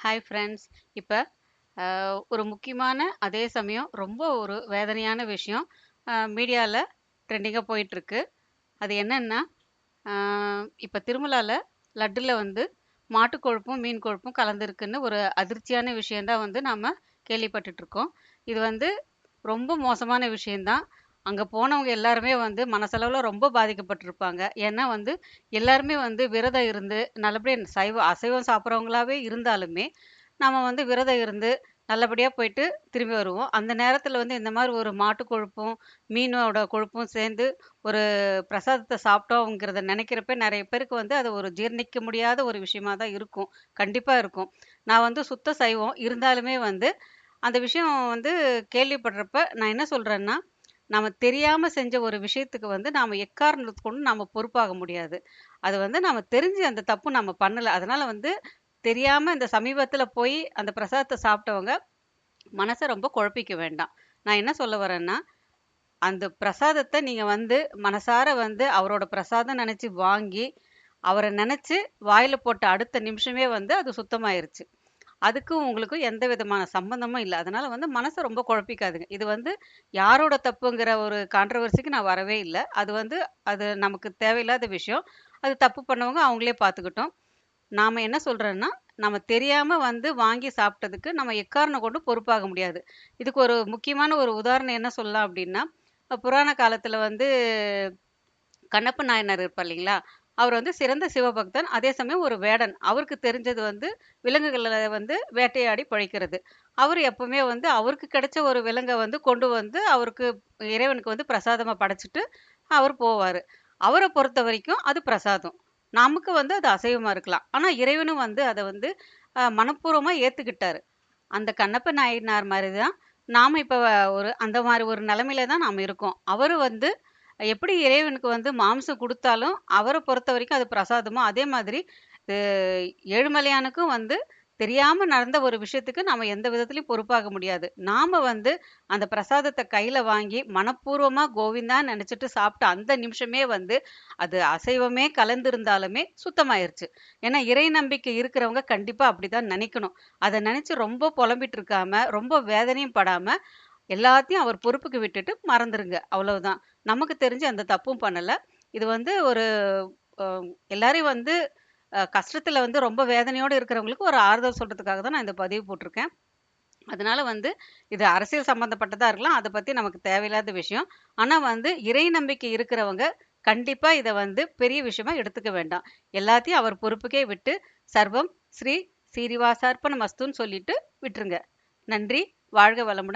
Hi friends இப்போ ஒரு முக்கியமான அதே சமயம் ரொம்ப ஒரு வேதனையான விஷயம் மீடியாவில் ட்ரெண்டிங்காக போயிட்டுருக்கு. அது என்னென்னா இப்போ திருமலாவில் லட்டில் வந்து மாட்டு கொழுப்பும் மீன் கொழுப்பும் கலந்துருக்குன்னு ஒரு அதிர்ச்சியான விஷயந்தான் வந்து நாம் கேள்விப்பட்டுட்ருக்கோம் இது வந்து ரொம்ப மோசமான விஷயந்தான் அங்கே போனவங்க எல்லாருமே வந்து மனசளவில் ரொம்ப பாதிக்கப்பட்டிருப்பாங்க. ஏன்னா வந்து எல்லாருமே வந்து விரதம் இருந்து நல்லபடியாக சைவம் அசைவம் சாப்பிட்றவங்களாவே இருந்தாலுமே நம்ம வந்து விரதம் இருந்து நல்லபடியாக போயிட்டு திரும்பி வருவோம். அந்த நேரத்தில் வந்து இந்த மாதிரி ஒரு மாட்டு கொழுப்பும் மீனோட கொழுப்பும் சேர்ந்து ஒரு பிரசாதத்தை சாப்பிட்டோங்கிறத நினைக்கிறப்ப நிறைய பேருக்கு வந்து அது ஒரு ஜீர்ணிக்க முடியாத ஒரு விஷயமா தான் இருக்கும். கண்டிப்பாக இருக்கும். நான் வந்து சுத்த சைவம் இருந்தாலுமே வந்து அந்த விஷயம் வந்து கேள்விப்படுறப்ப நான் என்ன சொல்கிறேன்னா நம்ம தெரியாமல் செஞ்ச ஒரு விஷயத்துக்கு வந்து நாம் எக்காரணத்து கொண்டு நாம் பொறுப்பாக முடியாது. அது வந்து நாம் தெரிஞ்சு அந்த தப்பு நம்ம பண்ணலை. அதனால் வந்து தெரியாமல் இந்த சமீபத்தில் போய் அந்த பிரசாதத்தை சாப்பிட்டவங்க மனசை ரொம்ப குழப்பிக்க வேண்டாம். நான் என்ன சொல்ல வரேன்னா அந்த பிரசாதத்தை நீங்கள் வந்து மனசார வந்து அவரோட பிரசாதம் நினச்சி வாங்கி அவரை நினச்சி வாயில் போட்ட அடுத்த நிமிஷமே வந்து அது சுத்தமாயிருச்சு. அதுக்கும் உங்களுக்கும் எந்த விதமான சம்பந்தமும் இல்லை. அதனால வந்து மனசை ரொம்ப குழப்பிக்காதுங்க. இது வந்து யாரோட தப்புங்கிற ஒரு கான்ட்ரவர்சிக்கு நான் வரவே இல்லை. அது வந்து அது நமக்கு தேவையில்லாத விஷயம். அது தப்பு பண்ணவங்க அவங்களே பார்த்துக்கிட்டோம். நாம் என்ன சொல்கிறோன்னா நம்ம தெரியாமல் வந்து வாங்கி சாப்பிட்டதுக்கு நம்ம எக்காரணம் கொண்டு பொறுப்பாக முடியாது. இதுக்கு ஒரு முக்கியமான ஒரு உதாரணம் என்ன சொல்லலாம் அப்படின்னா புராண காலத்தில் வந்து கண்ணப்ப நாயனார் இருப்பார் இல்லைங்களா? அவர் வந்து சிறந்த சிவபக்தன் அதே சமயம் ஒரு வேடன். அவருக்கு தெரிஞ்சது வந்து விலங்குகளை வந்து வேட்டையாடி பழைக்கிறது. அவர் எப்பவுமே வந்து அவருக்கு கிடைச்ச ஒரு விலங்கை வந்து கொண்டு வந்து அவருக்கு இறைவனுக்கு வந்து பிரசாதமாக படைச்சிட்டு அவர் போவார். அவரை பொறுத்த வரைக்கும் அது பிரசாதம். நமக்கு வந்து அது அசைவமாக இருக்கலாம். ஆனால் இறைவனும் வந்து அதை வந்து மனப்பூர்வமாக ஏற்றுக்கிட்டாரு அந்த கண்ணப்ப நாயனார் மாதிரி தான் நாம் இப்போ ஒரு அந்த மாதிரி ஒரு நிலமையில தான் நாம் இருக்கோம். அவர் வந்து எப்படி இறைவனுக்கு வந்து மாம்சம் கொடுத்தாலும் அவரை பொறுத்த வரைக்கும் அது பிரசாதமோ? அதே மாதிரி ஏழுமலையானுக்கும் வந்து தெரியாமல் நடந்த ஒரு விஷயத்துக்கு நம்ம எந்த விதத்துலையும் பொறுப்பாக முடியாது. நாம் வந்து அந்த பிரசாதத்தை கையில் வாங்கி மனப்பூர்வமாக கோவிந்தான்னு நினச்சிட்டு சாப்பிட்ட அந்த நிமிஷமே வந்து அது அசைவமே கலந்துருந்தாலுமே சுத்தமாயிருச்சு. ஏன்னா இறை நம்பிக்கை இருக்கிறவங்க கண்டிப்பாக அப்படி தான் நினைக்கணும். அதை நினச்சி ரொம்ப புலம்பிட்டு இருக்காம ரொம்ப வேதனையும் படாமல் எல்லாத்தையும் அவர் பொறுப்புக்கு விட்டுட்டு மறந்துருங்க. அவ்வளவுதான். நமக்கு தெரிஞ்சு அந்த தப்பும் பண்ணலை. இது வந்து ஒரு எல்லாரையும் வந்து கஷ்டத்தில் வந்து ரொம்ப வேதனையோடு இருக்கிறவங்களுக்கு ஒரு ஆறுதல் சொல்கிறதுக்காக தான் நான் இந்த பதிவு போட்டிருக்கேன். அதனால வந்து இது அரசியல் சம்மந்தப்பட்டதாக இருக்கலாம் அதை பற்றி நமக்கு தேவையில்லாத விஷயம். ஆனால் வந்து இறை நம்பிக்கை இருக்கிறவங்க கண்டிப்பாக இதை வந்து பெரிய விஷயமா எடுத்துக்க வேண்டாம். எல்லாத்தையும் அவர் பொறுப்புக்கே விட்டு சர்வம் ஸ்ரீ சீரிவாசார்ப்பண மஸ்துன்னு சொல்லிட்டு விட்டுருங்க. நன்றி வாழ்க வளமுடன்.